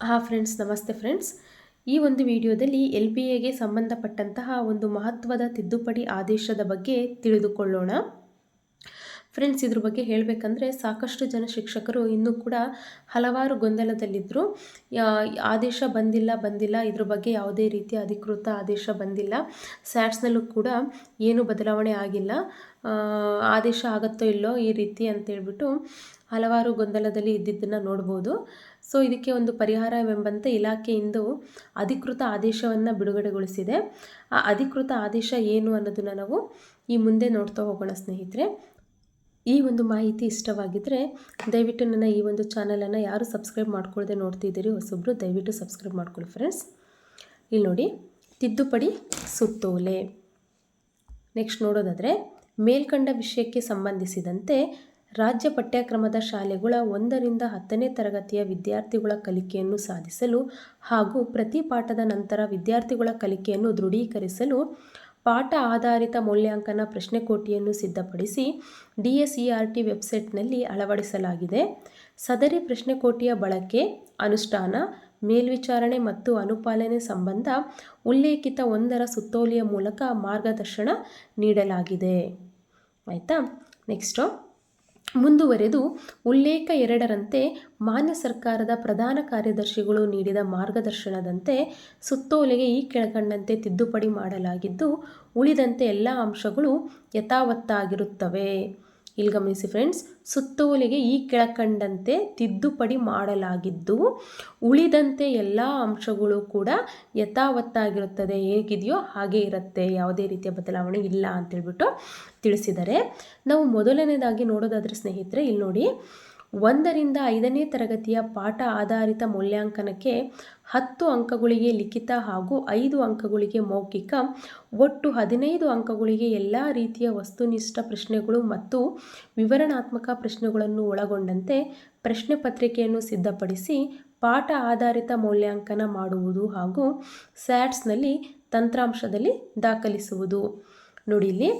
ಹಾಂ ಫ್ರೆಂಡ್ಸ್ ನಮಸ್ತೆ ಫ್ರೆಂಡ್ಸ್ ಈ ಒಂದು ವಿಡಿಯೋದಲ್ಲಿ ಎಲ್ ಪಿ ಎಗೆ ಸಂಬಂಧಪಟ್ಟಂತಹ ಒಂದು ಮಹತ್ವದ ತಿದ್ದುಪಡಿ ಆದೇಶದ ಬಗ್ಗೆ ತಿಳಿದುಕೊಳ್ಳೋಣ. ಫ್ರೆಂಡ್ಸ್ ಇದ್ರ ಬಗ್ಗೆ ಹೇಳಬೇಕಂದ್ರೆ ಸಾಕಷ್ಟು ಜನ ಶಿಕ್ಷಕರು ಇನ್ನೂ ಕೂಡ ಹಲವಾರು ಗೊಂದಲದಲ್ಲಿದ್ದರು ಆದೇಶ ಬಂದಿಲ್ಲ ಬಂದಿಲ್ಲ, ಇದ್ರ ಬಗ್ಗೆ ಯಾವುದೇ ರೀತಿಯ ಅಧಿಕೃತ ಆದೇಶ ಬಂದಿಲ್ಲ. ಸ್ಯಾಟ್ಸ್ನಲ್ಲೂ ಕೂಡ ಏನು ಬದಲಾವಣೆ ಆಗಿಲ್ಲ. ಆದೇಶ ಆಗುತ್ತೋ ಇಲ್ಲೋ ಈ ರೀತಿ ಅಂತೇಳ್ಬಿಟ್ಟು ಹಲವಾರು ಗೊಂದಲದಲ್ಲಿ ಇದ್ದಿದ್ದನ್ನು ನೋಡ್ಬೋದು. ಸೊ ಇದಕ್ಕೆ ಒಂದು ಪರಿಹಾರವೆಂಬಂತೆ ಇಲಾಖೆಯಿಂದ ಅಧಿಕೃತ ಆದೇಶವನ್ನು ಬಿಡುಗಡೆಗೊಳಿಸಿದೆ. ಆ ಅಧಿಕೃತ ಆದೇಶ ಏನು ಅನ್ನೋದನ್ನು ನಾವು ಈ ಮುಂದೆ ನೋಡ್ತಾ ಹೋಗೋಣ, ಸ್ನೇಹಿತರೆ. ಈ ಒಂದು ಮಾಹಿತಿ ಇಷ್ಟವಾಗಿದ್ದರೆ ದಯವಿಟ್ಟು ನನ್ನ ಈ ಒಂದು ಚಾನಲನ್ನು ಯಾರು ಸಬ್ಸ್ಕ್ರೈಬ್ ಮಾಡ್ಕೊಳ್ಳದೆ ನೋಡ್ತಿದ್ದೀರಿ ಹೊಸೊಬ್ಬರು ದಯವಿಟ್ಟು ಸಬ್ಸ್ಕ್ರೈಬ್ ಮಾಡ್ಕೊಳ್ಳಿ, ಫ್ರೆಂಡ್ಸ್. ಇಲ್ಲಿ ನೋಡಿ, ತಿದ್ದುಪಡಿ ಸುತ್ತೋಲೆ. ನೆಕ್ಸ್ಟ್ ನೋಡೋದಾದರೆ, ಮೇಲ್ಕಂಡ ವಿಷಯಕ್ಕೆ ಸಂಬಂಧಿಸಿದಂತೆ ರಾಜ್ಯ ಪಠ್ಯಕ್ರಮದ ಶಾಲೆಗಳ ಒಂದರಿಂದ ಹತ್ತನೇ ತರಗತಿಯ ವಿದ್ಯಾರ್ಥಿಗಳ ಕಲಿಕೆಯನ್ನು ಸಾಧಿಸಲು ಹಾಗೂ ಪ್ರತಿ ಪಾಠದ ನಂತರ ವಿದ್ಯಾರ್ಥಿಗಳ ಕಲಿಕೆಯನ್ನು ದೃಢೀಕರಿಸಲು ಪಾಠ ಆಧಾರಿತ ಮೌಲ್ಯಾಂಕನ ಪ್ರಶ್ನೆಕೋಟಿಯನ್ನು ಸಿದ್ಧಪಡಿಸಿ ಡಿ ಎಸ್ ವೆಬ್ಸೈಟ್ನಲ್ಲಿ ಅಳವಡಿಸಲಾಗಿದೆ. ಸದರಿ ಪ್ರಶ್ನೆಕೋಟಿಯ ಬಳಕೆ, ಅನುಷ್ಠಾನ, ಮೇಲ್ವಿಚಾರಣೆ ಮತ್ತು ಅನುಪಾಲನೆ ಸಂಬಂಧ ಉಲ್ಲೇಖಿತ ಒಂದರ ಸುತ್ತೋಲೆಯ ಮೂಲಕ ಮಾರ್ಗದರ್ಶನ ನೀಡಲಾಗಿದೆ. ಆಯಿತಾ? ನೆಕ್ಸ್ಟು ಮುಂದುವರೆದು ಉಲ್ಲೇಖ ಎರಡರಂತೆ ಮಾನ್ಯ ಸರ್ಕಾರದ ಪ್ರಧಾನ ಕಾರ್ಯದರ್ಶಿಗಳು ನೀಡಿದ ಮಾರ್ಗದರ್ಶನದಂತೆ ಸುತ್ತೋಲೆಗೆ ಈ ಕೆಳಕಂಡಂತೆ ತಿದ್ದುಪಡಿ ಮಾಡಲಾಗಿದ್ದು ಉಳಿದಂತೆ ಎಲ್ಲ ಅಂಶಗಳು ಯಥಾವತ್ತಾಗಿರುತ್ತವೆ. ಇಲ್ಲಿ ಗಮನಿಸಿ ಫ್ರೆಂಡ್ಸ್ ಸುತ್ತೋಲೆಗೆ ಈ ಕೆಳಕಂಡಂತೆ ತಿದ್ದುಪಡಿ ಮಾಡಲಾಗಿದ್ದು, ಉಳಿದಂತೆ ಎಲ್ಲ ಅಂಶಗಳು ಕೂಡ ಯಥಾವತ್ತಾಗಿರುತ್ತದೆ, ಹೇಗಿದೆಯೋ ಹಾಗೆ ಇರುತ್ತೆ, ಯಾವುದೇ ರೀತಿಯ ಬದಲಾವಣೆ ಇಲ್ಲ ಅಂತೇಳ್ಬಿಟ್ಟು ತಿಳಿಸಿದ್ದಾರೆ. ನಾವು ಮೊದಲನೇದಾಗಿ ನೋಡೋದಾದರೆ ಸ್ನೇಹಿತರೆ, ಇಲ್ಲಿ ನೋಡಿ ಒಂದರಿಂದ ಐದನೇ ತರಗತಿಯ ಪಾಠ ಆಧಾರಿತ ಮೌಲ್ಯಾಂಕನಕ್ಕೆ ಹತ್ತು ಅಂಕಗಳಿಗೆ ಲಿಖಿತ ಹಾಗೂ ಐದು ಅಂಕಗಳಿಗೆ ಮೌಖಿಕ, ಒಟ್ಟು ಹದಿನೈದು ಅಂಕಗಳಿಗೆ ಎಲ್ಲ ರೀತಿಯ ವಸ್ತುನಿಷ್ಠ ಪ್ರಶ್ನೆಗಳು ಮತ್ತು ವಿವರಣಾತ್ಮಕ ಪ್ರಶ್ನೆಗಳನ್ನು ಒಳಗೊಂಡಂತೆ ಪ್ರಶ್ನೆ ಪತ್ರಿಕೆಯನ್ನು ಸಿದ್ಧಪಡಿಸಿ ಪಾಠ ಆಧಾರಿತ ಮೌಲ್ಯಾಂಕನ ಮಾಡುವುದು ಹಾಗೂ ಸ್ಯಾಟ್ಸ್ನಲ್ಲಿ ತಂತ್ರಾಂಶದಲ್ಲಿ ದಾಖಲಿಸುವುದು. ನೋಡಿಲಿ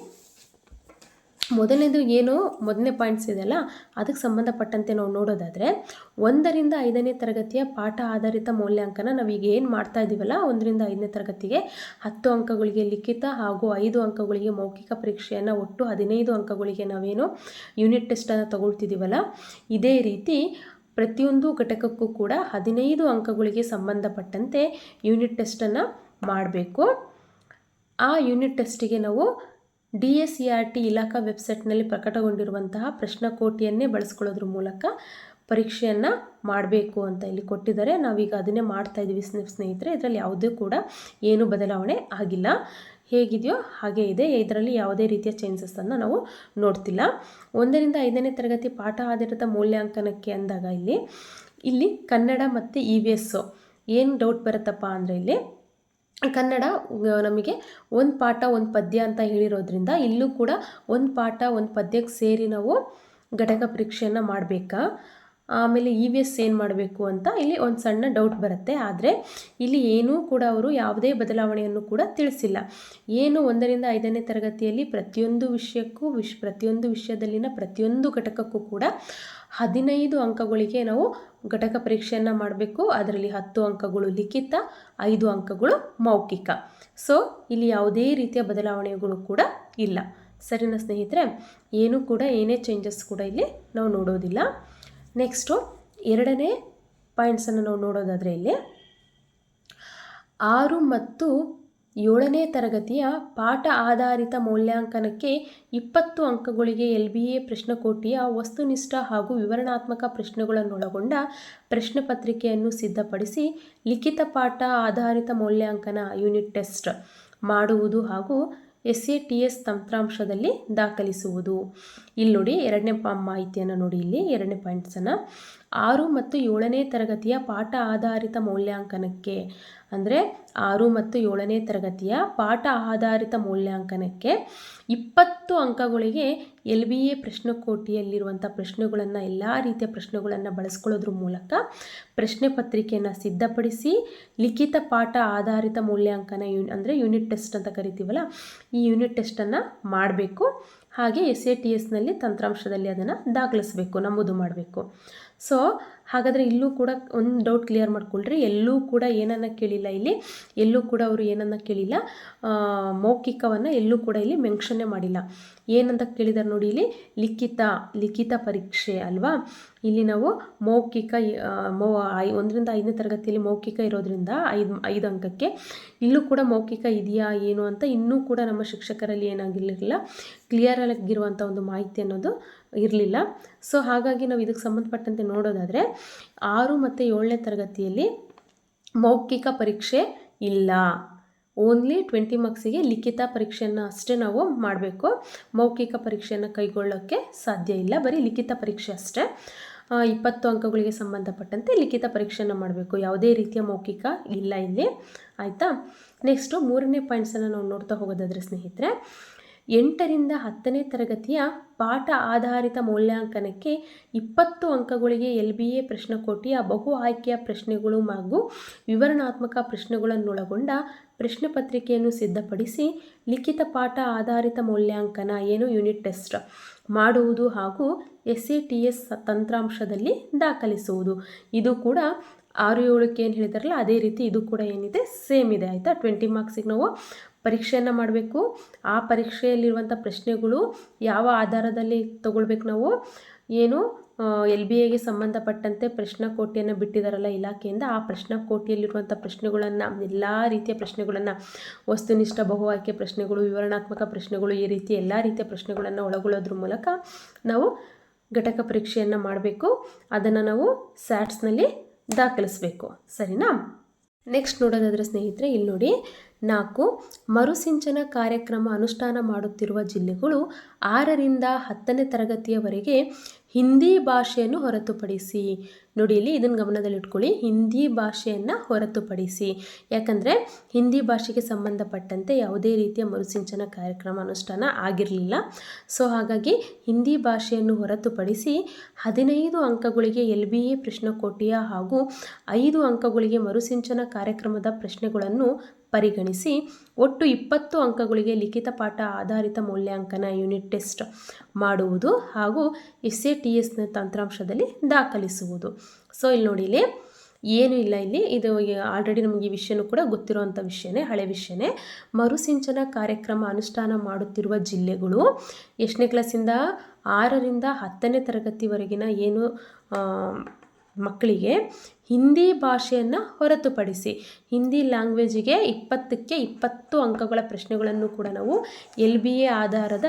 ಮೊದಲನೇದು ಏನು? ಮೊದಲನೇ ಪಾಯಿಂಟ್ಸ್ ಇದೆಯಲ್ಲ ಅದಕ್ಕೆ ಸಂಬಂಧಪಟ್ಟಂತೆ ನಾವು ನೋಡೋದಾದರೆ, ಒಂದರಿಂದ ಐದನೇ ತರಗತಿಯ ಪಾಠ ಆಧಾರಿತ ಮೌಲ್ಯಾಂಕನ ಈಗ ಏನು ಮಾಡ್ತಾ ಇದ್ದೀವಲ್ಲ ಒಂದರಿಂದ ಐದನೇ ತರಗತಿಗೆ ಹತ್ತು ಅಂಕಗಳಿಗೆ ಲಿಖಿತ ಹಾಗೂ ಐದು ಅಂಕಗಳಿಗೆ ಮೌಖಿಕ ಪರೀಕ್ಷೆಯನ್ನು ಒಟ್ಟು ಹದಿನೈದು ಅಂಕಗಳಿಗೆ ನಾವೇನು ಯೂನಿಟ್ ಟೆಸ್ಟನ್ನು ತಗೊಳ್ತಿದ್ದೀವಲ್ಲ ಇದೇ ರೀತಿ ಪ್ರತಿಯೊಂದು ಘಟಕಕ್ಕೂ ಕೂಡ ಹದಿನೈದು ಅಂಕಗಳಿಗೆ ಸಂಬಂಧಪಟ್ಟಂತೆ ಯೂನಿಟ್ ಟೆಸ್ಟನ್ನು ಮಾಡಬೇಕು. ಆ ಯೂನಿಟ್ ಟೆಸ್ಟಿಗೆ ನಾವು D S C R T ಇಲಾಖಾ ವೆಬ್ಸೈಟ್ನಲ್ಲಿ ಪ್ರಕಟಗೊಂಡಿರುವಂತಹ ಪ್ರಶ್ನಕೋಟಿಯನ್ನೇ ಬಳಸ್ಕೊಳ್ಳೋದ್ರ ಮೂಲಕ ಪರೀಕ್ಷೆಯನ್ನು ಮಾಡಬೇಕು ಅಂತ ಇಲ್ಲಿ ಕೊಟ್ಟಿದ್ದಾರೆ. ನಾವೀಗ ಅದನ್ನೇ ಮಾಡ್ತಾ ಇದ್ದೀವಿ ಸ್ನೇಹಿತರೆ. ಇದರಲ್ಲಿ ಯಾವುದೇ ಕೂಡ ಏನು ಬದಲಾವಣೆ ಆಗಿಲ್ಲ. ಹೇಗಿದೆಯೋ ಹಾಗೆ ಇದೆ. ಇದರಲ್ಲಿ ಯಾವುದೇ ರೀತಿಯ ಚೇಂಜಸನ್ನು ನಾವು ನೋಡ್ತಿಲ್ಲ. ಒಂದರಿಂದ ಐದನೇ ತರಗತಿ ಪಾಠ ಆಧಾರಿತ ಮೌಲ್ಯಾಂಕನಕ್ಕೆ ಅಂದಾಗ ಇಲ್ಲಿ ಇಲ್ಲಿ ಕನ್ನಡ ಮತ್ತು ಇ ವಿ ಎಸ್ಸು ಏನು ಡೌಟ್ ಬರುತ್ತಪ್ಪ ಅಂದರೆ ಇಲ್ಲಿ ಕನ್ನಡ ನಮಗೆ ಒಂದು ಪಾಠ, ಒಂದು ಪದ್ಯ ಅಂತ ಹೇಳಿರೋದ್ರಿಂದ ಇಲ್ಲೂ ಕೂಡ ಒಂದು ಪಾಠ, ಒಂದು ಪದ್ಯಕ್ಕೆ ಸೇರಿ ನಾವು ಘಟಕ ಪರೀಕ್ಷೆಯನ್ನು ಮಾಡಬೇಕಾ? ಆಮೇಲೆ ಇ ವಿ ಎಸ್ ಏನು ಮಾಡಬೇಕು ಅಂತ ಇಲ್ಲಿ ಒಂದು ಸಣ್ಣ ಡೌಟ್ ಬರುತ್ತೆ. ಆದರೆ ಇಲ್ಲಿ ಏನೂ ಕೂಡ ಅವರು ಯಾವುದೇ ಬದಲಾವಣೆಯನ್ನು ಕೂಡ ತಿಳಿಸಿಲ್ಲ. ಏನು ಒಂದರಿಂದ ಐದನೇ ತರಗತಿಯಲ್ಲಿ ಪ್ರತಿಯೊಂದು ವಿಷಯಕ್ಕೂ ವಿಶ್ ಪ್ರತಿಯೊಂದು ವಿಷಯದಲ್ಲಿನ ಪ್ರತಿಯೊಂದು ಘಟಕಕ್ಕೂ ಕೂಡ ಹದಿನೈದು ಅಂಕಗಳಿಗೆ ನಾವು ಘಟಕ ಪರೀಕ್ಷೆಯನ್ನು ಮಾಡಬೇಕು. ಅದರಲ್ಲಿ ಹತ್ತು ಅಂಕಗಳು ಲಿಖಿತ, ಐದು ಅಂಕಗಳು ಮೌಖಿಕ. ಸೊ ಇಲ್ಲಿ ಯಾವುದೇ ರೀತಿಯ ಬದಲಾವಣೆಗಳು ಕೂಡ ಇಲ್ಲ. ಸರಿನಾ ಸ್ನೇಹಿತರೆ? ಏನೂ ಕೂಡ, ಏನೇ ಚೇಂಜಸ್ ಕೂಡ ಇಲ್ಲಿ ನಾವು ನೋಡೋದಿಲ್ಲ. ನೆಕ್ಸ್ಟು ಎರಡನೇ ಪಾಯಿಂಟ್ಸನ್ನು ನಾವು ನೋಡೋದಾದರೆ ಇಲ್ಲಿ, ಆರು ಮತ್ತು ಏಳನೇ ತರಗತಿಯ ಪಾಠ ಆಧಾರಿತ ಮೌಲ್ಯಾಂಕನಕ್ಕೆ ಇಪ್ಪತ್ತು ಅಂಕಗಳಿಗೆ ಎಲ್ ಬಿ ಎ ಪ್ರಶ್ನಕೋಟಿಯ ವಸ್ತುನಿಷ್ಠ ಹಾಗೂ ವಿವರಣಾತ್ಮಕ ಪ್ರಶ್ನೆಗಳನ್ನೊಳಗೊಂಡ ಪ್ರಶ್ನೆ ಪತ್ರಿಕೆಯನ್ನು ಸಿದ್ಧಪಡಿಸಿ ಲಿಖಿತ ಪಾಠ ಆಧಾರಿತ ಮೌಲ್ಯಾಂಕನ ಯೂನಿಟ್ ಟೆಸ್ಟ್ ಮಾಡುವುದು ಹಾಗೂ ಎಸ್ ಎ ಟಿ ಎಸ್ ತಂತ್ರಾಂಶದಲ್ಲಿ ದಾಖಲಿಸುವುದು. ಇಲ್ಲಿ ನೋಡಿ, ಎರಡನೇ ಮಾಹಿತಿಯನ್ನು ನೋಡಿ. ಇಲ್ಲಿ ಎರಡನೇ ಪಾಯಿಂಟ್ಸನ್ನು. ಆರು ಮತ್ತು ಏಳನೇ ತರಗತಿಯ ಪಾಠ ಆಧಾರಿತ ಮೌಲ್ಯಾಂಕನಕ್ಕೆ ಅಂದರೆ ಆರು ಮತ್ತು ಏಳನೇ ತರಗತಿಯ ಪಾಠ ಆಧಾರಿತ ಮೌಲ್ಯಾಂಕನಕ್ಕೆ ಇಪ್ಪತ್ತು ಅಂಕಗಳಿಗೆ ಎಲ್ ಬಿ ಎ ಪ್ರಶ್ನೆಕೋಟಿಯಲ್ಲಿರುವಂಥ ಪ್ರಶ್ನೆಗಳನ್ನು, ಎಲ್ಲ ರೀತಿಯ ಪ್ರಶ್ನೆಗಳನ್ನು ಬಳಸ್ಕೊಳ್ಳೋದ್ರ ಮೂಲಕ ಪ್ರಶ್ನೆ ಪತ್ರಿಕೆಯನ್ನು ಸಿದ್ಧಪಡಿಸಿ ಲಿಖಿತ ಪಾಠ ಆಧಾರಿತ ಮೌಲ್ಯಾಂಕನ ಯು, ಅಂದರೆ ಯೂನಿಟ್ ಟೆಸ್ಟ್ ಅಂತ ಕರಿತೀವಲ್ಲ, ಈ ಯೂನಿಟ್ ಟೆಸ್ಟನ್ನು ಮಾಡಬೇಕು. ಹಾಗೆ ಎಸ್ ಎ ಟಿ ಎಸ್ನಲ್ಲಿ ತಂತ್ರಾಂಶದಲ್ಲಿ ಅದನ್ನು ದಾಖಲಿಸಬೇಕು, ನಮೂದು ಮಾಡಬೇಕು. ಸೊ ಹಾಗಾದರೆ ಇಲ್ಲೂ ಕೂಡ ಒಂದು ಡೌಟ್ ಕ್ಲಿಯರ್ ಮಾಡ್ಕೊಳ್ರಿ. ಎಲ್ಲೂ ಕೂಡ ಏನನ್ನ ಕೇಳಿಲ್ಲ ಇಲ್ಲಿ. ಎಲ್ಲೂ ಕೂಡ ಅವರು ಏನನ್ನ ಕೇಳಿಲ್ಲ. ಮೌಖಿಕವನ್ನು ಎಲ್ಲೂ ಕೂಡ ಇಲ್ಲಿ ಮೆನ್ಷನ್ನೇ ಮಾಡಿಲ್ಲ. ಏನಂತ ಕೇಳಿದಾರೆ ನೋಡಿ ಇಲ್ಲಿ? ಲಿಖಿತ ಲಿಖಿತ ಪರೀಕ್ಷೆ ಅಲ್ವಾ? ಇಲ್ಲಿ ನಾವು ಮೌಖಿಕ ಒಂದರಿಂದ ಐದನೇ ತರಗತಿಯಲ್ಲಿ ಮೌಖಿಕ ಇರೋದ್ರಿಂದ ಐದು ಐದು ಅಂಕಕ್ಕೆ. ಇಲ್ಲೂ ಕೂಡ ಮೌಖಿಕ ಇದೆಯಾ, ಏನು ಅಂತ ಇನ್ನೂ ಕೂಡ ನಮ್ಮ ಶಿಕ್ಷಕರಲ್ಲಿ ಏನಾಗಿರಲಿಲ್ಲ. ಕ್ಲಿಯರ್ ಆಗಿರುವಂಥ ಒಂದು ಮಾಹಿತಿ ಅನ್ನೋದು ಇರಲಿಲ್ಲ. ಸೊ ಹಾಗಾಗಿ ನಾವು ಇದಕ್ಕೆ ಸಂಬಂಧಪಟ್ಟಂತೆ ನೋಡೋದಾದರೆ ಆರು ಮತ್ತು ಏಳನೇ ತರಗತಿಯಲ್ಲಿ ಮೌಖಿಕ ಪರೀಕ್ಷೆ ಇಲ್ಲ. ಓನ್ಲಿ ಟ್ವೆಂಟಿ ಮಾರ್ಕ್ಸಿಗೆ ಲಿಖಿತ ಪರೀಕ್ಷೆಯನ್ನು ಅಷ್ಟೇ ನಾವು ಮಾಡಬೇಕು. ಮೌಖಿಕ ಪರೀಕ್ಷೆಯನ್ನು ಕೈಗೊಳ್ಳೋಕ್ಕೆ ಸಾಧ್ಯ ಇಲ್ಲ. ಬರೀ ಲಿಖಿತ ಪರೀಕ್ಷೆ ಅಷ್ಟೇ. ಇಪ್ಪತ್ತು ಅಂಕಗಳಿಗೆ ಸಂಬಂಧಪಟ್ಟಂತೆ ಲಿಖಿತ ಪರೀಕ್ಷೆಯನ್ನು ಮಾಡಬೇಕು. ಯಾವುದೇ ರೀತಿಯ ಮೌಖಿಕ ಇಲ್ಲ ಇಲ್ಲಿ. ಆಯಿತಾ? ನೆಕ್ಸ್ಟು ಮೂರನೇ ಪಾಯಿಂಟ್ಸನ್ನು ನಾವು ನೋಡ್ತಾ ಹೋಗೋದಾದರೆ ಸ್ನೇಹಿತರೆ ಎಂಟರಿಂದ ಹತ್ತನೇ ತರಗತಿಯ ಪಾಠ ಆಧಾರಿತ ಮೌಲ್ಯಾಂಕನಕ್ಕೆ ಇಪ್ಪತ್ತು ಅಂಕಗಳಿಗೆ ಎಲ್ ಬಿ ಎ ಪ್ರಶ್ನಕೋಟಿಯ ಬಹು ಆಯ್ಕೆಯ ಪ್ರಶ್ನೆಗಳು ಹಾಗೂ ವಿವರಣಾತ್ಮಕ ಪ್ರಶ್ನೆಗಳನ್ನೊಳಗೊಂಡ ಪ್ರಶ್ನೆ ಪತ್ರಿಕೆಯನ್ನು ಸಿದ್ಧಪಡಿಸಿ ಲಿಖಿತ ಪಾಠ ಆಧಾರಿತ ಮೌಲ್ಯಾಂಕನ ಏನು ಯೂನಿಟ್ ಟೆಸ್ಟ್ ಮಾಡುವುದು ಹಾಗೂ ಎಸ್ ಎ ಟಿ ಎಸ್ ತಂತ್ರಾಂಶದಲ್ಲಿ ದಾಖಲಿಸುವುದು. ಇದು ಕೂಡ ಆರು ಏಳಕ್ಕೆ ಏನು ಹೇಳಿದಾರಲ್ಲ, ಅದೇ ರೀತಿ ಇದು ಕೂಡ ಏನಿದೆ, ಸೇಮ್ ಇದೆ. ಆಯಿತಾ? ಟ್ವೆಂಟಿ ಮಾರ್ಕ್ಸಿಗೆ ನಾವು ಪರೀಕ್ಷೆಯನ್ನು ಮಾಡಬೇಕು. ಆ ಪರೀಕ್ಷೆಯಲ್ಲಿರುವಂಥ ಪ್ರಶ್ನೆಗಳು ಯಾವ ಆಧಾರದಲ್ಲಿ ತಗೊಳ್ಬೇಕು ನಾವು? ಏನು ಎಲ್ ಬಿ ಎಗೆ ಸಂಬಂಧಪಟ್ಟಂತೆ ಪ್ರಶ್ನಕೋಟಿಯನ್ನು ಬಿಟ್ಟಿದ್ದಾರಲ್ಲ ಇಲಾಖೆಯಿಂದ, ಆ ಪ್ರಶ್ನಕೋಟಿಯಲ್ಲಿರುವಂಥ ಪ್ರಶ್ನೆಗಳನ್ನು, ಎಲ್ಲ ರೀತಿಯ ಪ್ರಶ್ನೆಗಳನ್ನು, ವಸ್ತುನಿಷ್ಠ ಬಹು ಆಯ್ಕೆ ಪ್ರಶ್ನೆಗಳು, ವಿವರಣಾತ್ಮಕ ಪ್ರಶ್ನೆಗಳು, ಈ ರೀತಿ ಎಲ್ಲ ರೀತಿಯ ಪ್ರಶ್ನೆಗಳನ್ನು ಒಳಗೊಳ್ಳೋದ್ರ ಮೂಲಕ ನಾವು ಘಟಕ ಪರೀಕ್ಷೆಯನ್ನು ಮಾಡಬೇಕು. ಅದನ್ನು ನಾವು ಸ್ಯಾಟ್ಸ್ನಲ್ಲಿ ದಾಖಲಿಸಬೇಕು. ಸರಿನಾ? ನೆಕ್ಸ್ಟ್ ನೋಡೋದಾದರೆ ಸ್ನೇಹಿತರೆ, ಇಲ್ಲಿ ನೋಡಿ. ನಾಲ್ಕು, ಮರುಸಿಂಚನ ಕಾರ್ಯಕ್ರಮ ಅನುಷ್ಠಾನ ಮಾಡುತ್ತಿರುವ ಜಿಲ್ಲೆಗಳು ಆರರಿಂದ ಹತ್ತನೇ ತರಗತಿಯವರೆಗೆ ಹಿಂದಿ ಭಾಷೆಯನ್ನು ಹೊರತುಪಡಿಸಿ ನೋಡಿ, ಇಲ್ಲಿ ಇದನ್ನು ಗಮನದಲ್ಲಿಟ್ಕೊಳ್ಳಿ. ಹಿಂದಿ ಭಾಷೆಯನ್ನು ಹೊರತುಪಡಿಸಿ. ಯಾಕಂದರೆ, ಹಿಂದಿ ಭಾಷೆಗೆ ಸಂಬಂಧಪಟ್ಟಂತೆ ಯಾವುದೇ ರೀತಿಯ ಮರುಸಿಂಚನ ಕಾರ್ಯಕ್ರಮ, ಅನುಷ್ಠಾನ ಆಗಿರಲಿಲ್ಲ. ಸೊ, ಹಾಗಾಗಿ ಹಿಂದಿ ಭಾಷೆಯನ್ನು ಹೊರತುಪಡಿಸಿ ಹದಿನೈದು ಅಂಕಗಳಿಗೆ ಎಲ್ ಬಿ ಎ ಪ್ರಶ್ನಕೋಟಿಯ ಹಾಗೂ ಐದು ಅಂಕಗಳಿಗೆ ಮರುಸಿಂಚನ ಕಾರ್ಯಕ್ರಮದ ಪ್ರಶ್ನೆಗಳನ್ನು ಪರಿಗಣಿಸಿ ಒಟ್ಟು ಇಪ್ಪತ್ತು ಅಂಕಗಳಿಗೆ ಲಿಖಿತ ಪಾಠ ಆಧಾರಿತ ಮೌಲ್ಯಾಂಕನ ಯೂನಿಟ್ ಟೆಸ್ಟ್ ಮಾಡುವುದು ಹಾಗೂ ಎಸ್ ಎ ಟಿ ಎಸ್ನ ತಂತ್ರಾಂಶದಲ್ಲಿ ದಾಖಲಿಸುವುದು. ಸೊ ಇಲ್ಲಿ ನೋಡಿ ಇಲ್ಲಿ ಏನೂ ಇಲ್ಲ ಇಲ್ಲಿ. ಇದು ಆಲ್ರೆಡಿ ನಮಗೆ ಈ ವಿಷಯನೂ ಕೂಡ ಗೊತ್ತಿರುವಂಥ ವಿಷಯನೇ, ಹಳೆ ವಿಷಯನೇ. ಮರುಸಿಂಚನ ಕಾರ್ಯಕ್ರಮ ಅನುಷ್ಠಾನ ಮಾಡುತ್ತಿರುವ ಜಿಲ್ಲೆಗಳು ಎಷ್ಟನೇ ಕ್ಲಾಸಿಂದ ಆರರಿಂದ ಹತ್ತನೇ ತರಗತಿವರೆಗಿನ ಏನು ಮಕ್ಕಳಿಗೆ ಹಿಂದಿ ಭಾಷೆಯನ್ನು ಹೊರತುಪಡಿಸಿ, ಹಿಂದಿ ಲ್ಯಾಂಗ್ವೇಜಿಗೆ ಇಪ್ಪತ್ತಕ್ಕೆ ಇಪ್ಪತ್ತು ಅಂಕಗಳ ಪ್ರಶ್ನೆಗಳನ್ನು ಕೂಡ ನಾವು ಎಲ್ ಬಿ ಎ ಆಧಾರದ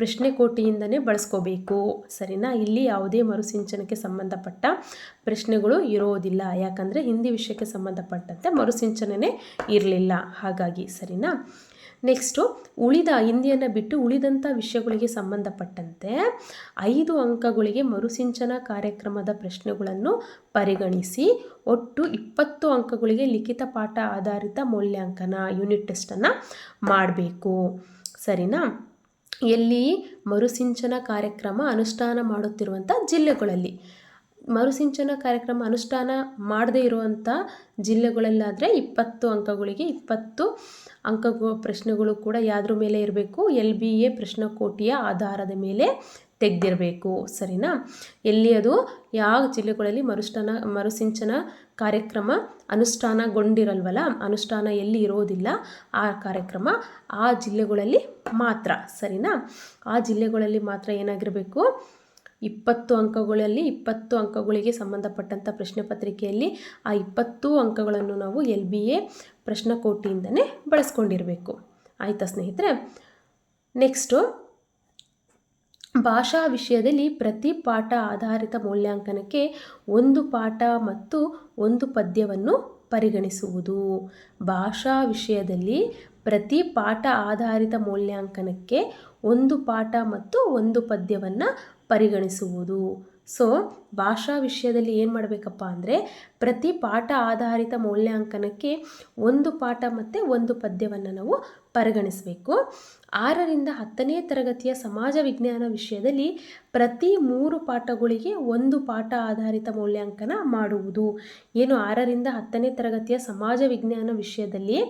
ಪ್ರಶ್ನೆ ಕೋಟಿಯಿಂದನೇ ಬಳಸ್ಕೋಬೇಕು. ಸರಿನಾ? ಇಲ್ಲಿ ಯಾವುದೇ ಮರುಸಿಂಚನಕ್ಕೆ ಸಂಬಂಧಪಟ್ಟ ಪ್ರಶ್ನೆಗಳು ಇರೋದಿಲ್ಲ. ಯಾಕಂದರೆ ಹಿಂದಿ ವಿಷಯಕ್ಕೆ ಸಂಬಂಧಪಟ್ಟಂತೆ ಮರುಸಿಂಚನನೇ ಇರಲಿಲ್ಲ. ಹಾಗಾಗಿ ಸರಿನಾ? ನೆಕ್ಸ್ಟು, ಉಳಿದ ಹಿಂದಿಯನ್ನು ಬಿಟ್ಟು ಉಳಿದಂಥ ವಿಷಯಗಳಿಗೆ ಸಂಬಂಧಪಟ್ಟಂತೆ ಐದು ಅಂಕಗಳಿಗೆ ಮರುಸಿಂಚನ ಕಾರ್ಯಕ್ರಮದ ಪ್ರಶ್ನೆಗಳನ್ನು ಪರಿಗಣಿಸಿ, ಒಟ್ಟು ಇಪ್ಪತ್ತು ಅಂಕಗಳಿಗೆ ಲಿಖಿತ ಪಾಠ ಆಧಾರಿತ ಮೌಲ್ಯಾಂಕನ, ಯೂನಿಟ್ ಟೆಸ್ಟನ್ನು ಮಾಡಬೇಕು. ಸರಿನಾ? ಎಲ್ಲಿ ಮರುಸಿಂಚನ ಕಾರ್ಯಕ್ರಮ ಅನುಷ್ಠಾನ ಮಾಡುತ್ತಿರುವಂಥ ಜಿಲ್ಲೆಗಳಲ್ಲಿ. ಮರುಸಿಂಚನ ಕಾರ್ಯಕ್ರಮ ಅನುಷ್ಠಾನ ಮಾಡದೇ ಇರುವಂಥ ಜಿಲ್ಲೆಗಳಲ್ಲಾದರೆ ಇಪ್ಪತ್ತು ಅಂಕಗಳಿಗೆ ಇಪ್ಪತ್ತು ಅಂಕ ಪ್ರಶ್ನೆಗಳು ಕೂಡ ಯಾವುದ್ರ ಮೇಲೆ ಇರಬೇಕು? ಎಲ್ ಬಿ ಎ ಪ್ರಶ್ನಕೋಟಿಯ ಆಧಾರದ ಮೇಲೆ ತೆಗೆದಿರಬೇಕು. ಸರಿನಾ? ಎಲ್ಲಿ ಅದು ಯಾವ ಜಿಲ್ಲೆಗಳಲ್ಲಿ ಮರುಷ್ಠಾನ, ಮರುಸಿಂಚನ ಕಾರ್ಯಕ್ರಮ ಅನುಷ್ಠಾನಗೊಂಡಿರಲ್ವಲ್ಲ, ಅನುಷ್ಠಾನ ಎಲ್ಲಿ ಇರೋದಿಲ್ಲ, ಆ ಕಾರ್ಯಕ್ರಮ ಆ ಜಿಲ್ಲೆಗಳಲ್ಲಿ ಮಾತ್ರ. ಸರಿನಾ? ಆ ಜಿಲ್ಲೆಗಳಲ್ಲಿ ಮಾತ್ರ ಏನಾಗಿರಬೇಕು? ಇಪ್ಪತ್ತು ಅಂಕಗಳಲ್ಲಿ, ಇಪ್ಪತ್ತು ಅಂಕಗಳಿಗೆ ಸಂಬಂಧಪಟ್ಟಂಥ ಪ್ರಶ್ನೆ ಪತ್ರಿಕೆಯಲ್ಲಿ ಆ ಇಪ್ಪತ್ತು ಅಂಕಗಳನ್ನು ನಾವು ಎಲ್ ಬಿ ಎ ಪ್ರಶ್ನಕೋಟಿಯಿಂದನೇ ಬಳಸ್ಕೊಂಡಿರಬೇಕು. ಆಯಿತಾ ಸ್ನೇಹಿತರೆ? ನೆಕ್ಸ್ಟು ಭಾಷಾ ವಿಷಯದಲ್ಲಿ ಪ್ರತಿ ಪಾಠ ಆಧಾರಿತ ಮೌಲ್ಯಾಂಕನಕ್ಕೆ ಒಂದು ಪಾಠ ಮತ್ತು ಒಂದು ಪದ್ಯವನ್ನು ಪರಿಗಣಿಸುವುದು. ಭಾಷಾ ವಿಷಯದಲ್ಲಿ ಪ್ರತಿ ಪಾಠ ಆಧಾರಿತ ಮೌಲ್ಯಾಂಕನಕ್ಕೆ ಒಂದು ಪಾಠ ಮತ್ತು ಒಂದು ಪದ್ಯವನ್ನು ಪರಿಗಣಿಸುವುದು. ಸೊ ಭಾಷಾ ವಿಷಯದಲ್ಲಿ ಏನು ಮಾಡಬೇಕಪ್ಪ ಅಂದರೆ, ಪ್ರತಿ ಪಾಠ ಆಧಾರಿತ ಮೌಲ್ಯಾಂಕನಕ್ಕೆ ಒಂದು ಪಾಠ ಮತ್ತು ಒಂದು ಪದ್ಯವನ್ನು ನಾವು ಪರಿಗಣಿಸಬೇಕು. ಆರರಿಂದ ಹತ್ತನೇ ತರಗತಿಯ ಸಮಾಜ ವಿಜ್ಞಾನ ವಿಷಯದಲ್ಲಿ ಪ್ರತಿ ಮೂರು ಪಾಠಗಳಿಗೆ ಒಂದು ಪಾಠ ಆಧಾರಿತ ಮೌಲ್ಯಾಂಕನ ಮಾಡುವುದು. ಏನು ಆರರಿಂದ ಹತ್ತನೇ ತರಗತಿಯ ಸಮಾಜ ವಿಜ್ಞಾನ ವಿಷಯದಲ್ಲಿ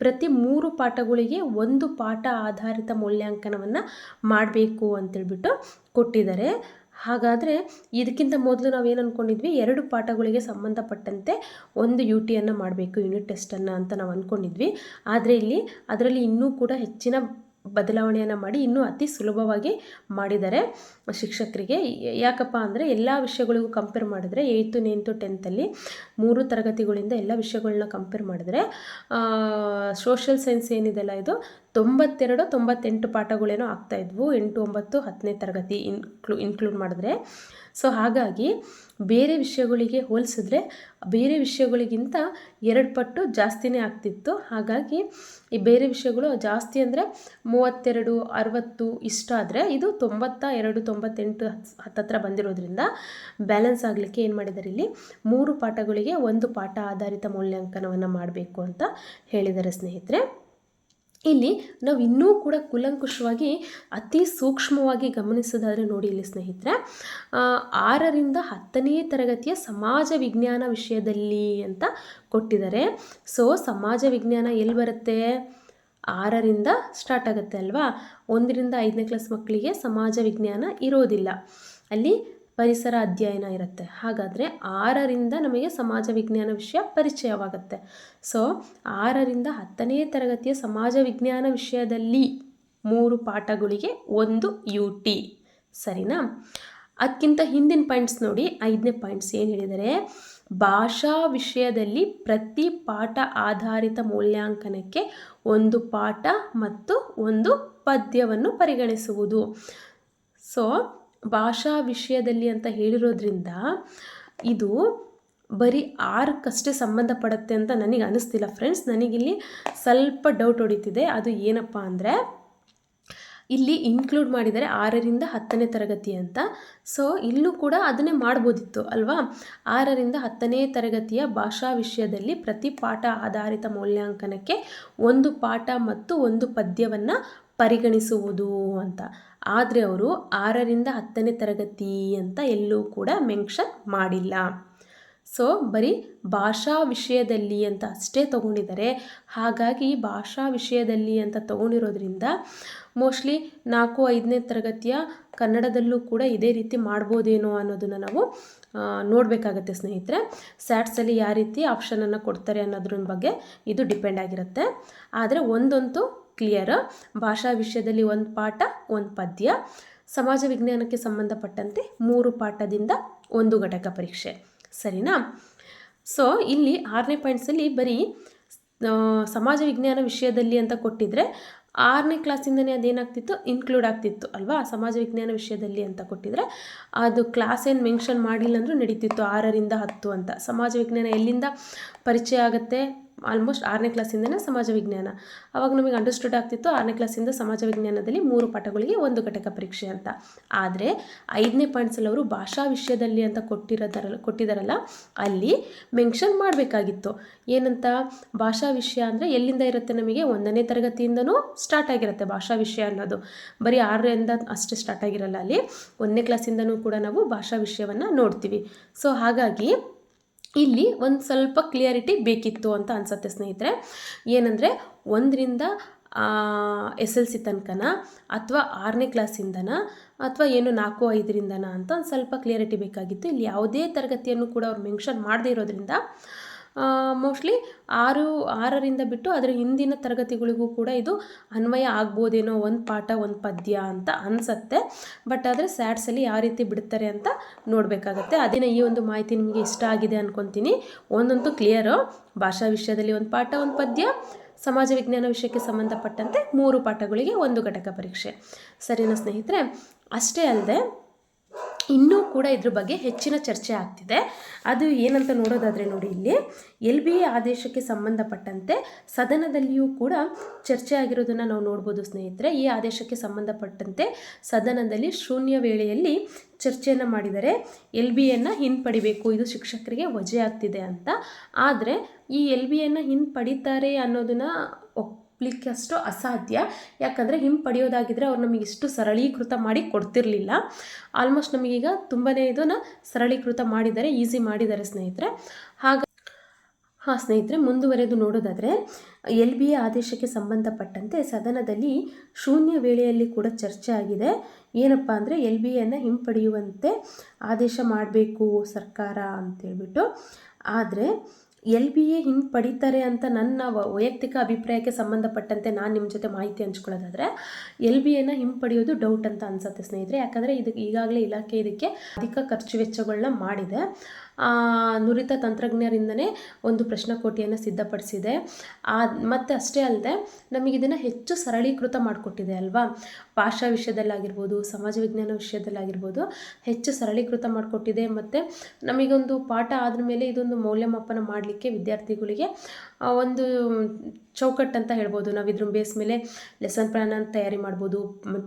ಪ್ರತಿ ಮೂರು ಪಾಠಗಳಿಗೆ ಒಂದು ಪಾಠ ಆಧಾರಿತ ಮೌಲ್ಯಾಂಕನವನ್ನು ಮಾಡಬೇಕು ಅಂತೇಳ್ಬಿಟ್ಟು ಕೊಟ್ಟಿದ್ದಾರೆ. ಹಾಗಾದರೆ ಇದಕ್ಕಿಂತ ಮೊದಲು ನಾವು ಏನು ಅಂದ್ಕೊಂಡಿದ್ವಿ ಎರಡು ಪಾಠಗಳಿಗೆ ಸಂಬಂಧಪಟ್ಟಂತೆ ಒಂದು ಯು ಟಿಯನ್ನು ಮಾಡಬೇಕು ಯೂನಿಟ್ ಟೆಸ್ಟನ್ನು ಅಂತ ನಾವು ಅಂದ್ಕೊಂಡಿದ್ವಿ ಆದರೆ ಇಲ್ಲಿ, ಅದರಲ್ಲಿ ಇನ್ನೂ ಕೂಡ ಹೆಚ್ಚಿನ ಬದಲಾವಣೆಯನ್ನು ಮಾಡಿ ಇನ್ನೂ ಅತಿ ಸುಲಭವಾಗಿ ಮಾಡಿದ್ದಾರೆ ಶಿಕ್ಷಕರಿಗೆ. ಯಾಕಪ್ಪ ಅಂದರೆ ಎಲ್ಲ ವಿಷಯಗಳಿಗೂ ಕಂಪೇರ್ ಮಾಡಿದ್ರೆ ಏಯ್ತು ನೈನ್ತು ಟೆಂತಲ್ಲಿ ಮೂರು ತರಗತಿಗಳಿಂದ ಎಲ್ಲ ವಿಷಯಗಳನ್ನ ಕಂಪೇರ್ ಮಾಡಿದ್ರೆ ಸೋಷಿಯಲ್ ಸೈನ್ಸ್ ಏನಿದೆಲ್ಲ ಇದು? ತೊಂಬತ್ತೆರಡು, ತೊಂಬತ್ತೆಂಟು ಪಾಠಗಳೇನೋ ಆಗ್ತಾಯಿದ್ವು ಎಂಟು, ಒಂಬತ್ತು, ಹತ್ತನೇ ತರಗತಿ ಇನ್ಕ್ಲೂ ಇನ್ಕ್ಲೂಡ್ ಮಾಡಿದ್ರೆ. ಸೊ ಹಾಗಾಗಿ ಬೇರೆ ವಿಷಯಗಳಿಗೆ ಹೋಲಿಸಿದ್ರೆ ಬೇರೆ ವಿಷಯಗಳಿಗಿಂತ ಎರಡು ಪಟ್ಟು ಜಾಸ್ತಿನೇ ಆಗ್ತಿತ್ತು. ಹಾಗಾಗಿ ಈ ಬೇರೆ ವಿಷಯಗಳು ಜಾಸ್ತಿ ಅಂದರೆ ಮೂವತ್ತೆರಡು, ಅರವತ್ತು ಇಷ್ಟ ಆದರೆ ಇದು ತೊಂಬತ್ತ ಎರಡು, ತೊಂಬತ್ತೆಂಟು ಹತ್ತತ್ರ ಬಂದಿರೋದ್ರಿಂದ ಬ್ಯಾಲೆನ್ಸ್ ಆಗಲಿಕ್ಕೆ ಏನು ಮಾಡಿದ್ದಾರೆ ಇಲ್ಲಿ? ಮೂರು ಪಾಠಗಳಿಗೆ ಒಂದು ಪಾಠ ಆಧಾರಿತ ಮೌಲ್ಯಾಂಕನವನ್ನು ಮಾಡಬೇಕು ಅಂತ ಹೇಳಿದ್ದಾರೆ ಸ್ನೇಹಿತರೆ. ಇಲ್ಲಿ ನಾವು ಇನ್ನೂ ಕೂಡ ಕುಲಂಕುಷವಾಗಿ ಅತಿ ಸೂಕ್ಷ್ಮವಾಗಿ ಗಮನಿಸೋದಾದರೆ ನೋಡಿ ಇಲ್ಲಿ ಸ್ನೇಹಿತರೆ ಆರರಿಂದ ಹತ್ತನೇ ತರಗತಿಯ ಸಮಾಜ ವಿಜ್ಞಾನ ವಿಷಯದಲ್ಲಿ ಅಂತ ಕೊಟ್ಟಿದ್ದಾರೆ. ಸೊ ಸಮಾಜ ವಿಜ್ಞಾನ ಎಲ್ಲಿ ಬರುತ್ತೆ? ಆರರಿಂದ ಸ್ಟಾರ್ಟ್ ಆಗುತ್ತೆ ಅಲ್ವಾ? ಒಂದರಿಂದ ಐದನೇ ಕ್ಲಾಸ್ ಮಕ್ಕಳಿಗೆ ಸಮಾಜ ವಿಜ್ಞಾನ ಇರೋದಿಲ್ಲ. ಅಲ್ಲಿ ಪರಿಸರ ಅಧ್ಯಯನ ಇರುತ್ತೆ. ಹಾಗಾದರೆ ಆರರಿಂದ ನಮಗೆ ಸಮಾಜ ವಿಜ್ಞಾನ ವಿಷಯ ಪರಿಚಯವಾಗುತ್ತೆ. ಸೊ ಆರರಿಂದ ಹತ್ತನೇ ತರಗತಿಯ ಸಮಾಜ ವಿಜ್ಞಾನ ವಿಷಯದಲ್ಲಿ ಮೂರು ಪಾಠಗಳಿಗೆ ಒಂದು ಯು ಟಿ ಸರಿನಾ? ಅದಕ್ಕಿಂತ ಹಿಂದಿನ ಪಾಯಿಂಟ್ಸ್ ನೋಡಿ, ಐದನೇ ಪಾಯಿಂಟ್ಸ್ ಏನು ಹೇಳಿದರೆ, ಭಾಷಾ ವಿಷಯದಲ್ಲಿ ಪ್ರತಿ ಪಾಠ ಆಧಾರಿತ ಮೌಲ್ಯಾಂಕನಕ್ಕೆ ಒಂದು ಪಾಠ ಮತ್ತು ಒಂದು ಪದ್ಯವನ್ನು ಪರಿಗಣಿಸುವುದು. ಸೊ ಭಾಷಾ ವಿಷಯದಲ್ಲಿ ಅಂತ ಹೇಳಿರೋದ್ರಿಂದ ಇದು ಬರೀ ಆರ್ಕಷ್ಟೇ ಸಂಬಂಧಪಡುತ್ತೆ ಅಂತ ನನಗೆ ಅನಿಸ್ತಿಲ್ಲ ಫ್ರೆಂಡ್ಸ್ ನನಗಿಲ್ಲಿ ಸ್ವಲ್ಪ ಡೌಟ್ ಹೊಡಿತಿದೆ. ಅದು ಏನಪ್ಪ ಅಂದರೆ, ಇಲ್ಲಿ ಇನ್ಕ್ಲೂಡ್ ಮಾಡಿದ್ದಾರೆ ಆರರಿಂದ ಹತ್ತನೇ ತರಗತಿ ಅಂತ. ಸೊ ಇಲ್ಲೂ ಕೂಡ ಅದನ್ನೇ ಮಾಡ್ಬೋದಿತ್ತು ಅಲ್ವಾ? ಆರರಿಂದ ಹತ್ತನೇ ತರಗತಿಯ ಭಾಷಾ ವಿಷಯದಲ್ಲಿ ಪ್ರತಿ ಪಾಠ ಆಧಾರಿತ ಮೌಲ್ಯಾಂಕನಕ್ಕೆ ಒಂದು ಪಾಠ ಮತ್ತು ಒಂದು ಪದ್ಯವನ್ನು ಪರಿಗಣಿಸುವುದು ಅಂತ. ಆದರೆ ಅವರು ಆರರಿಂದ ಹತ್ತನೇ ತರಗತಿ ಅಂತ ಎಲ್ಲೂ ಕೂಡ ಮೆನ್ಷನ್ ಮಾಡಿಲ್ಲ. ಸೊ, ಬರೀ ಭಾಷಾ ವಿಷಯದಲ್ಲಿ ಅಂತ ಅಷ್ಟೇ ತೊಗೊಂಡಿದ್ದಾರೆ. ಹಾಗಾಗಿ ಭಾಷಾ ವಿಷಯದಲ್ಲಿ ಅಂತ ತೊಗೊಂಡಿರೋದ್ರಿಂದ ಮೋಸ್ಟ್ಲಿ ನಾಲ್ಕು ಐದನೇ ತರಗತಿಯ ಕನ್ನಡದಲ್ಲೂ ಕೂಡ ಇದೇ ರೀತಿ ಮಾಡ್ಬೋದೇನೋ ಅನ್ನೋದನ್ನು ನಾವು ನೋಡಬೇಕಾಗತ್ತೆ ಸ್ನೇಹಿತರೆ. ಸ್ಯಾಟ್ಸಲ್ಲಿ ಯಾವ ರೀತಿ ಆಪ್ಷನನ್ನು ಕೊಡ್ತಾರೆ ಅನ್ನೋದ್ರ ಬಗ್ಗೆ ಇದು ಡಿಪೆಂಡ್ ಆಗಿರುತ್ತೆ. ಆದರೆ ಒಂದಂತೂ ಕ್ಲಿಯರ್ ಭಾಷಾ ವಿಷಯದಲ್ಲಿ ಒಂದು ಪಾಠ, ಒಂದು ಪದ್ಯ. ಸಮಾಜ ವಿಜ್ಞಾನಕ್ಕೆ ಸಂಬಂಧಪಟ್ಟಂತೆ ಮೂರು ಪಾಠದಿಂದ ಒಂದು ಘಟಕ ಪರೀಕ್ಷೆ. ಸರಿನಾ? ಸೊ ಇಲ್ಲಿ ಆರನೇ ಪಾಯಿಂಟ್ಸಲ್ಲಿ ಬರೀ ಸಮಾಜ ವಿಜ್ಞಾನ ವಿಷಯದಲ್ಲಿ ಅಂತ ಕೊಟ್ಟಿದ್ರೆ ಆರನೇ ಕ್ಲಾಸಿಂದನೇ ಅದೇನಾಗ್ತಿತ್ತು? ಇನ್ಕ್ಲೂಡ್ ಆಗ್ತಿತ್ತು ಅಲ್ವಾ? ಸಮಾಜ ವಿಜ್ಞಾನ ವಿಷಯದಲ್ಲಿ ಅಂತ ಕೊಟ್ಟಿದ್ರೆ ಅದು ಕ್ಲಾಸ್ ಏನು ಮೆನ್ಷನ್ ಮಾಡಿಲ್ಲ ಅಂದರೂ ನಡೀತಿತ್ತು ಆರರಿಂದ ಹತ್ತು ಅಂತ. ಸಮಾಜ ವಿಜ್ಞಾನ ಎಲ್ಲಿಂದ ಪರಿಚಯ ಆಗುತ್ತೆ? ಆಲ್ಮೋಸ್ಟ್ ಆರನೇ ಕ್ಲಾಸಿಂದನೇ ಸಮಾಜ ವಿಜ್ಞಾನ. ಅವಾಗ ನಮಗೆ ಅಂಡರ್ಸ್ಟುಡ್ ಆಗ್ತಿತ್ತು ಆರನೇ ಕ್ಲಾಸಿಂದ ಸಮಾಜ ವಿಜ್ಞಾನದಲ್ಲಿ ಮೂರು ಪಾಠಗಳಿಗೆ ಒಂದು ಘಟಕ ಪರೀಕ್ಷೆ ಅಂತ. ಆದರೆ ಐದನೇ ಪಾಯಿಂಟ್ಸಲ್ಲಿ ಅವರು ಭಾಷಾ ವಿಷಯದಲ್ಲಿ ಅಂತ ಕೊಟ್ಟಿರೋದರ ಕೊಟ್ಟಿದ್ದಾರಲ್ಲ ಅಲ್ಲಿ ಮೆನ್ಷನ್ ಮಾಡಬೇಕಾಗಿತ್ತು. ಏನಂತ? ಭಾಷಾ ವಿಷಯ ಅಂದರೆ ಎಲ್ಲಿಂದ ಇರುತ್ತೆ ನಮಗೆ? ಒಂದನೇ ತರಗತಿಯಿಂದನೂ ಸ್ಟಾರ್ಟ್ ಆಗಿರುತ್ತೆ ಭಾಷಾ ವಿಷಯ ಅನ್ನೋದು. ಬರೀ ಆರರಿಂದ ಅಷ್ಟೇ ಸ್ಟಾರ್ಟ್ ಆಗಿರಲ್ಲ ಅಲ್ಲಿ. ಒಂದನೇ ಕ್ಲಾಸಿಂದನೂ ಕೂಡ ನಾವು ಭಾಷಾ ವಿಷಯವನ್ನು ನೋಡ್ತೀವಿ. ಸೊ ಹಾಗಾಗಿ ಇಲ್ಲಿ ಒಂದು ಸ್ವಲ್ಪ ಕ್ಲಿಯರಿಟಿ ಬೇಕಿತ್ತು ಅಂತ ಅನ್ಸತ್ತೆ ಸ್ನೇಹಿತರೆ. ಏನಂದರೆ ಒಂದರಿಂದ ಎಸ್ ಎಲ್ ಸಿ ತನಕನ ಅಥವಾ ಆರನೇ ಕ್ಲಾಸಿಂದನ ಅಥವಾ ಏನು ನಾಲ್ಕು, ಐದರಿಂದನ ಅಂತ ಒಂದು ಸ್ವಲ್ಪ ಕ್ಲಿಯರಿಟಿ ಬೇಕಾಗಿತ್ತು. ಇಲ್ಲಿ ಯಾವುದೇ ತರಗತಿಯನ್ನು ಕೂಡ ಅವ್ರು ಮೆನ್ಷನ್ ಮಾಡದೇ ಇರೋದ್ರಿಂದ ಮೋಸ್ಟ್ಲಿ ಆರು, ಆರರಿಂದ ಬಿಟ್ಟು ಅದರ ಹಿಂದಿನ ತರಗತಿಗಳಿಗೂ ಕೂಡ ಇದು ಅನ್ವಯ ಆಗ್ಬೋದೇನೋ ಒಂದು ಪಾಠ, ಒಂದು ಪದ್ಯ ಅಂತ ಅನಿಸತ್ತೆ. ಬಟ್ ಆದರೆ ಸ್ಯಾಡ್ಸಲ್ಲಿ ಯಾವ ರೀತಿ ಬಿಡ್ತಾರೆ ಅಂತ ನೋಡಬೇಕಾಗತ್ತೆ. ಅದಿನ ಈ ಒಂದು ಮಾಹಿತಿ ನಿಮಗೆ ಇಷ್ಟ ಆಗಿದೆ ಅಂದ್ಕೊತೀನಿ ಒಂದಂತೂ ಕ್ಲಿಯರು ಭಾಷಾ ವಿಷಯದಲ್ಲಿ ಒಂದು ಪಾಠ, ಒಂದು ಪದ್ಯ, ಸಮಾಜ ವಿಜ್ಞಾನ ವಿಷಯಕ್ಕೆ ಸಂಬಂಧಪಟ್ಟಂತೆ ಮೂರು ಪಾಠಗಳಿಗೆ ಒಂದು ಘಟಕ ಪರೀಕ್ಷೆ. ಸರಿನಾ ಸ್ನೇಹಿತರೆ? ಅಷ್ಟೇ ಅಲ್ಲದೆ ಇನ್ನೂ ಕೂಡ ಇದ್ರ ಬಗ್ಗೆ ಹೆಚ್ಚಿನ ಚರ್ಚೆ ಆಗ್ತಿದೆ. ಅದು ಏನಂತ ನೋಡೋದಾದರೆ ನೋಡಿ ಇಲ್ಲಿ, ಎಲ್ ಬಿ ಎ ಆದೇಶಕ್ಕೆ ಸಂಬಂಧಪಟ್ಟಂತೆ ಸದನದಲ್ಲಿಯೂ ಕೂಡ ಚರ್ಚೆ ಆಗಿರೋದನ್ನು ನಾವು ನೋಡ್ಬೋದು ಸ್ನೇಹಿತರೆ. ಈ ಆದೇಶಕ್ಕೆ ಸಂಬಂಧಪಟ್ಟಂತೆ ಸದನದಲ್ಲಿ ಶೂನ್ಯ ವೇಳೆಯಲ್ಲಿ ಚರ್ಚೆಯನ್ನು ಮಾಡಿದರೆ ಎಲ್ ಬಿ ಎನ್ನು ಹಿಂಪಡಿಬೇಕು. ಇದು ಶಿಕ್ಷಕರಿಗೆ ವಜೆ ಆಗ್ತಿದೆ ಅಂತ. ಆದರೆ ಈ ಎಲ್ ಬಿ ಎನ್ನು ಹಿಂಪಡಿತಾರೆ ಅನ್ನೋದನ್ನು ಒಪ್ಪಲಿಕ್ಕೆ ಅಷ್ಟು ಅಸಾಧ್ಯ. ಯಾಕಂದರೆ ಹಿಂಪಡೆಯೋದಾಗಿದ್ದರೆ ಅವ್ರು ನಮಗೆ ಇಷ್ಟು ಸರಳೀಕೃತ ಮಾಡಿ ಕೊಡ್ತಿರಲಿಲ್ಲ. ಆಲ್ಮೋಸ್ಟ್ ನಮಗೀಗ ತುಂಬಾ ಇದನ್ನು ಸರಳೀಕೃತ ಮಾಡಿದ್ದಾರೆ ಈಸಿ ಮಾಡಿದ್ದಾರೆ ಸ್ನೇಹಿತರೆ. ಹಾಗೆ, ಹಾಂ ಸ್ನೇಹಿತರೆ, ಮುಂದುವರೆದು ನೋಡೋದಾದರೆ, ಎಲ್ ಬಿ ಎ ಆದೇಶಕ್ಕೆ ಸಂಬಂಧಪಟ್ಟಂತೆ ಸದನದಲ್ಲಿ ಶೂನ್ಯ ವೇಳೆಯಲ್ಲಿ ಕೂಡ ಚರ್ಚೆ ಆಗಿದೆ. ಏನಪ್ಪ ಅಂದರೆ ಎಲ್ ಬಿ ಎನ್ನು ಹಿಂಪಡೆಯುವಂತೆ ಆದೇಶ ಮಾಡಬೇಕು ಸರ್ಕಾರ ಅಂತೇಳ್ಬಿಟ್ಟು. ಆದರೆ ಎಲ್ ಬಿ ಎ ಹಿಂಪಡಿತಾರೆ ಅಂತ ನನ್ನ ವೈಯಕ್ತಿಕ ಅಭಿಪ್ರಾಯಕ್ಕೆ ಸಂಬಂಧಪಟ್ಟಂತೆ ನಾನು ನಿಮ್ಮ ಜೊತೆ ಮಾಹಿತಿ ಹಂಚ್ಕೊಳ್ಳೋದಾದರೆ, ಎಲ್ ಬಿ ಎನ ಹಿಂಪಡೆಯೋದು ಡೌಟ್ ಅಂತ ಅನ್ಸುತ್ತೆ ಸ್ನೇಹಿತರೆ. ಯಾಕಂದರೆ ಇದಕ್ಕೆ ಈಗಾಗಲೇ ಇಲಾಖೆ ಇದಕ್ಕೆ ಅಧಿಕ ಖರ್ಚು ವೆಚ್ಚಗಳನ್ನ ಮಾಡಿದೆ. ನುರಿತ ತಂತ್ರಜ್ಞರಿಂದನೇ ಒಂದು ಪ್ರಶ್ನಕೋಟಿಯನ್ನು ಸಿದ್ಧಪಡಿಸಿದೆ. ಮತ್ತು ಅಷ್ಟೇ ಅಲ್ಲದೆ ನಮಗೆ ಇದನ್ನು ಹೆಚ್ಚು ಸರಳೀಕೃತ ಮಾಡಿಕೊಟ್ಟಿದೆ ಅಲ್ವಾ? ಭಾಷಾ ವಿಷಯದಲ್ಲಾಗಿರ್ಬೋದು, ಸಮಾಜ ವಿಜ್ಞಾನ ವಿಷಯದಲ್ಲಾಗಿರ್ಬೋದು ಹೆಚ್ಚು ಸರಳೀಕೃತ ಮಾಡಿಕೊಟ್ಟಿದೆ. ಮತ್ತು ನಮಗೊಂದು ಪಾಠ ಆದ ಮೇಲೆ ಇದೊಂದು ಮೌಲ್ಯಮಾಪನ ಮಾಡಲಿಕ್ಕೆ ವಿದ್ಯಾರ್ಥಿಗಳಿಗೆ ಒಂದು ಚೌಕಟ್ಟು ಅಂತ ಹೇಳ್ಬೋದು. ನಾವು ಇದ್ರ ಬೇಸ್ ಮೇಲೆ ಲೆಸನ್ ಪ್ಲಾನ್ ತಯಾರಿ ಮಾಡ್ಬೋದು.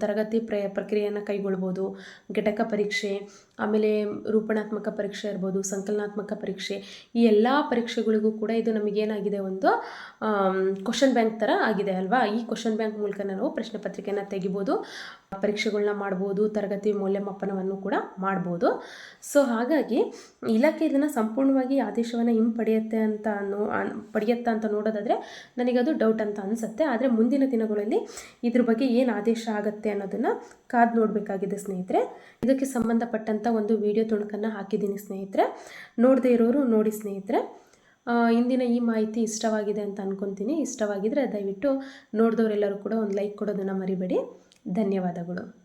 ತರಗತಿ ಪ್ರ ಪ್ರಕ್ರಿಯೆಯನ್ನು ಕೈಗೊಳ್ಬೋದು. ಘಟಕ ಪರೀಕ್ಷೆ, ಆಮೇಲೆ ರೂಪಣಾತ್ಮಕ ಪರೀಕ್ಷೆ ಇರ್ಬೋದು, ಸಂಕಲನಾತ್ಮಕ ಪರೀಕ್ಷೆ. ಈ ಎಲ್ಲ ಪರೀಕ್ಷೆಗಳಿಗೂ ಕೂಡ ಇದು ನಮಗೇನಾಗಿದೆ ಒಂದು ಕ್ವಶನ್ ಬ್ಯಾಂಕ್ ಥರ ಆಗಿದೆ ಅಲ್ವಾ? ಈ ಕ್ವಶನ್ ಬ್ಯಾಂಕ್ ಮೂಲಕ ನಾವು ಪ್ರಶ್ನೆ ಪತ್ರಿಕೆಯನ್ನು ತೆಗಿಬೋದು. ಪರೀಕ್ಷೆಗಳನ್ನ ಮಾಡ್ಬೋದು, ತರಗತಿ ಮೌಲ್ಯಮಾಪನವನ್ನು ಕೂಡ ಮಾಡ್ಬೋದು. ಸೊ ಹಾಗಾಗಿ ಇಲಾಖೆ ಇದನ್ನು ಸಂಪೂರ್ಣವಾಗಿ ಆದೇಶವನ್ನು ಹಿಂಪಡೆಯುತ್ತೆ ಅಂತ ಅನ್ನೋ, ಅನ್- ಪಡೆಯುತ್ತಾ ಅಂತ ನೋಡೋದಾದರೆ ನನಗದು ಡೌಟ್ ಅಂತ ಅನಿಸುತ್ತೆ. ಆದರೆ ಮುಂದಿನ ದಿನಗಳಲ್ಲಿ ಇದ್ರ ಬಗ್ಗೆ ಏನು ಆದೇಶ ಆಗುತ್ತೆ ಅನ್ನೋದನ್ನು ಕಾದು ನೋಡಬೇಕಾಗಿದೆ ಸ್ನೇಹಿತರೆ. ಇದಕ್ಕೆ ಸಂಬಂಧಪಟ್ಟಂಥ ಒಂದು ವಿಡಿಯೋ ತುಣುಕನ್ನು ಹಾಕಿದ್ದೀನಿ ಸ್ನೇಹಿತರೆ. ನೋಡದೇ ಇರೋರು ನೋಡಿ ಸ್ನೇಹಿತರೆ. ಇಂದಿನ ಈ ಮಾಹಿತಿ ಇಷ್ಟವಾಗಿದೆ ಅಂತ ಅನ್ಕೊತೀನಿ. ಇಷ್ಟವಾಗಿದ್ದರೆ ದಯವಿಟ್ಟು ನೋಡಿದವರೆಲ್ಲರೂ ಕೂಡ ಒಂದು ಲೈಕ್ ಕೊಡೋದನ್ನು ಮರಿಬೇಡಿ. ಧನ್ಯವಾದಗಳು.